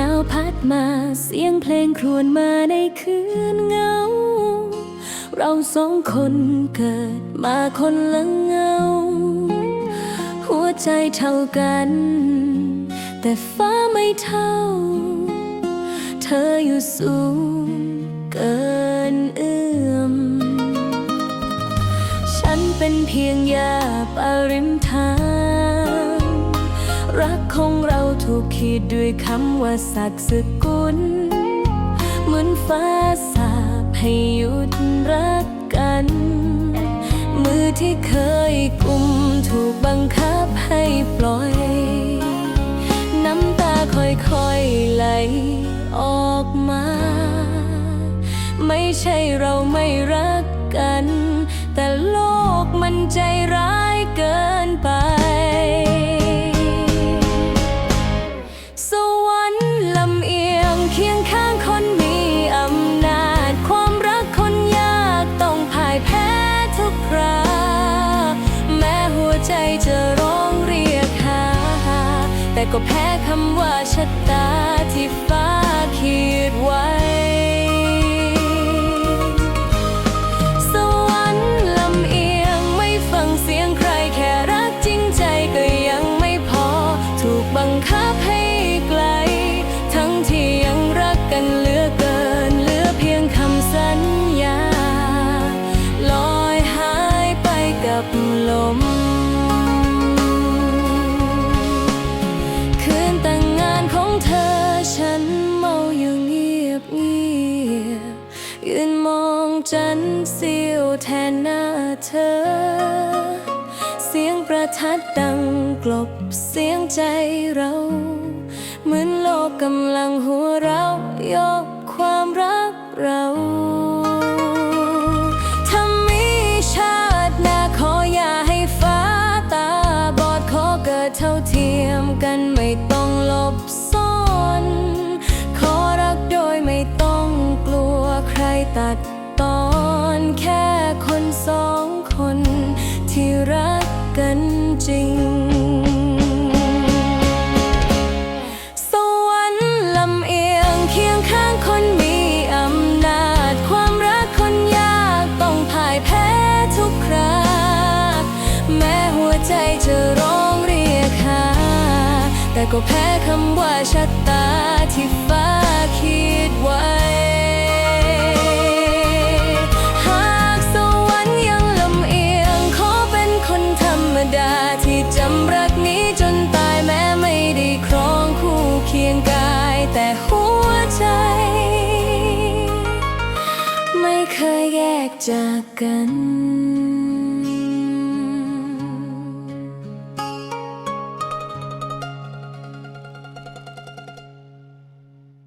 แนวพัดมาเสียงเพลงครวญมาในคืนเงา เราสองคนเกิดมาคนละเงา หัวใจเท่ากัน แต่ฟ้าไม่เท่า เธออยู่สูงเกินเอื้อม ฉันเป็นเพียงยาปาริมทาง รักของเราถูกขีดด้วยคำว่าศักดิ์สกุล เหมือนฟ้าสาปให้หยุดรักกัน มือที่เคยกุมถูกบังคับให้ปล่อย น้ำตาค่อยๆไหลออกมา ไม่ใช่เราไม่รักกันายแพ้ทุกคราแม้หัวใจจะร้องเรียกหา แต่ก็แพ้คำว่าชะตาที่ฟ้าขีดไว้ จันทร์เสียวแทนหน้าเธอ เสียงประทัดดังกลบเสียงใจเรา เหมือนโลกกำลังหัวเราะยกความรักเรา จริง สวรรค์ลำเอียงเคียงข้างคนมีอำนาจ ความรักคนยากต้องพ่ายแพ้ทุกคราแม้หัวใจจะร้องเรียกหา แต่ก็แพ้คำว่าชะตาที่ฟ้าคิดไว้ ไม่